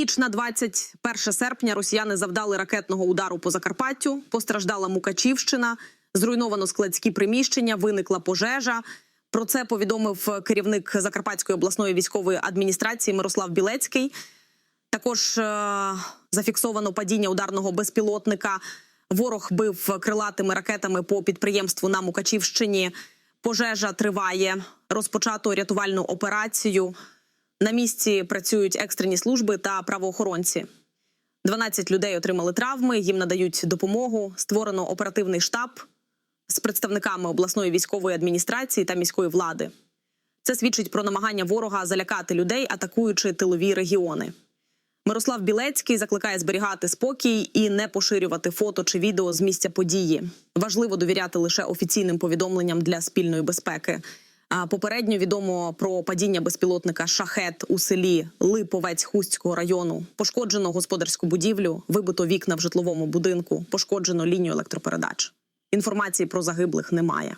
ніч на 21 серпня росіяни завдали ракетного удару по Закарпаттю. Постраждала Мукачівщина, зруйновано складські приміщення, виникла пожежа. Про це повідомив керівник Закарпатської обласної військової адміністрації Мирослав Білецький. Також е, зафіксовано падіння ударного безпілотника. Ворог бив крилатими ракетами по підприємству на Мукачівщині. Пожежа триває. Розпочато рятувальну операцію. На місці працюють екстрені служби та правоохоронці. 12 людей отримали травми, їм надають допомогу. Створено оперативний штаб з представниками обласної військової адміністрації та міської влади. Це свідчить про намагання ворога залякати людей, атакуючи тилові регіони. Мирослав Білецький закликає зберігати спокій і не поширювати фото чи відео з місця події. Важливо довіряти лише офіційним повідомленням для спільної безпеки. Попередньо відомо про падіння безпілотника шахет у селі Липовець Хустського району. Пошкоджено господарську будівлю, вибито вікна в житловому будинку, пошкоджено лінію електропередач. Інформації про загиблих немає.